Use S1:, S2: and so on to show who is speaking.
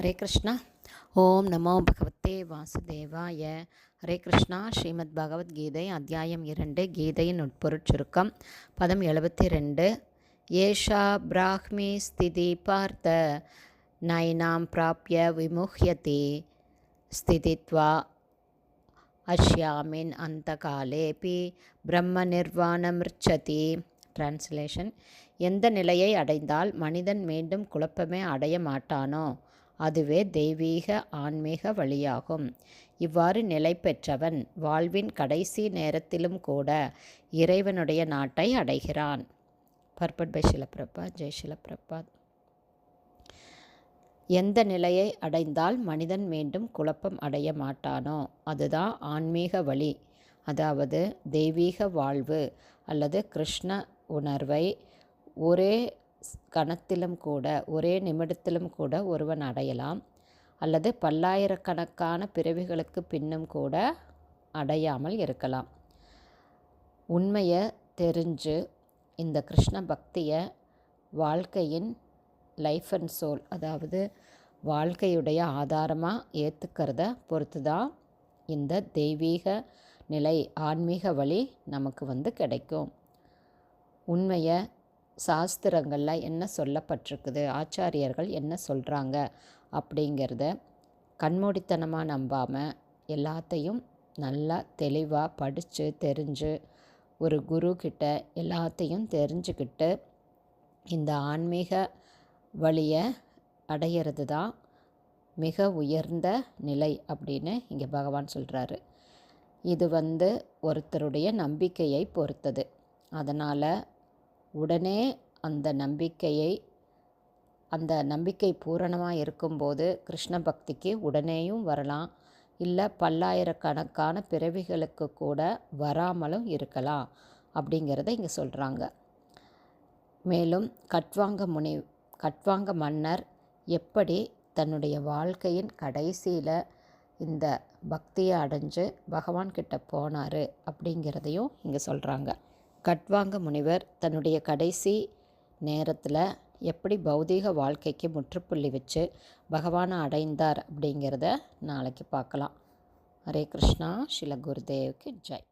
S1: ஹரே கிருஷ்ணா. ஓம் நமோ பகவத்தே வாசுதேவாய. ஹரே கிருஷ்ணா. ஸ்ரீமத் பகவத்கீதை அத்தியாயம் இரண்டு கீதையின் உட்பொருட் சுருக்கம் பதம் எழுபத்தி ரெண்டு ஏஷா பிராஹ்மி ஸ்திதி பார்த்த நைனாம் பிராப்ய விமுஹ்யதி. ஸ்திதித்வா அஷ்யாமின் அந்த காலேபி. பிரம்ம நிர்வாணமிர்ச்சதி டிரான்ஸ்லேஷன் எந்த நிலையை அடைந்தால் மனிதன் மீண்டும் குழப்பமே அடைய மாட்டானோ? அதுவே தெய்வீக ஆன்மீக வழியாகும். இவ்வாறு நிலை பெற்றவன் வாழ்வின் கடைசி நேரத்திலும் கூட இறைவனுடைய நாட்டை அடைகிறான். பர்பட் பை சிலப்பிரபா ஜெய் சிலப்பிரபாத். எந்த நிலையை அடைந்தால் மனிதன் மீண்டும் குழப்பம் அடைய மாட்டானோ? அதுதான் ஆன்மீக வழி. அதாவது தெய்வீக வாழ்வு அல்லது கிருஷ்ண உணர்வை ஒரே கணத்திலும் கூட ஒரே நிமிடத்திலும் கூட ஒருவன் அடையலாம். அல்லது பல்லாயிரக்கணக்கான பிறவிகளுக்கு பின்னும் கூட அடையாமல் இருக்கலாம். உண்மையை தெரிஞ்சு இந்த கிருஷ்ண பக்தியை வாழ்க்கையின் லைஃப் அண்ட் சோல் அதாவது வாழ்க்கையுடைய ஆதாரமாக ஏற்றுக்கிறத பொறுத்து தான் இந்த தெய்வீக நிலை ஆன்மீக வழி நமக்கு வந்து கிடைக்கும். உண்மையை சாஸ்திரங்களில் என்ன சொல்லப்பட்டிருக்குது? ஆச்சாரியர்கள் என்ன சொல்கிறாங்க அப்படிங்கிறத கண்மூடித்தனமாக நம்பாமல் எல்லாத்தையும் நல்லா தெளிவாக படித்து தெரிஞ்சு ஒரு குரு கிட்ட எல்லாத்தையும் தெரிஞ்சுக்கிட்டு இந்த ஆன்மீக வழியை அடையிறது தான் மிக உயர்ந்த நிலை அப்படின்னு இங்கே பகவான் சொல்கிறாரு இது வந்து ஒருத்தருடைய நம்பிக்கையை பொறுத்தது. அதனால் உடனே அந்த நம்பிக்கையை அந்த நம்பிக்கை பூரணமாக இருக்கும்போது கிருஷ்ண பக்திக்கு உடனேயும் வரலாம். இல்லை பல்லாயிரக்கணக்கான பிறவிகளுக்கு கூட வராமலும் இருக்கலாம் அப்படிங்கிறத இங்கே சொல்கிறாங்க மேலும் கட்வாங்க முனி கட்வாங்க மன்னர் எப்படி தன்னுடைய வாழ்க்கையின் கடைசியில் இந்த பக்தியை அடைஞ்சு பகவான்கிட்ட போனார் அப்படிங்கிறதையும் இங்கே சொல்கிறாங்க கட்வாங்க முனிவர் தன்னுடைய கடைசி நேரத்தில் எப்படி பௌதீக வாழ்க்கைக்கு முற்றுப்புள்ளி வச்சு பகவானை அடைந்தார் அப்படிங்கிறத நாளைக்கு பார்க்கலாம். ஹரே கிருஷ்ணா. ஸ்ரீல குருதேவுக்கு ஜெய்.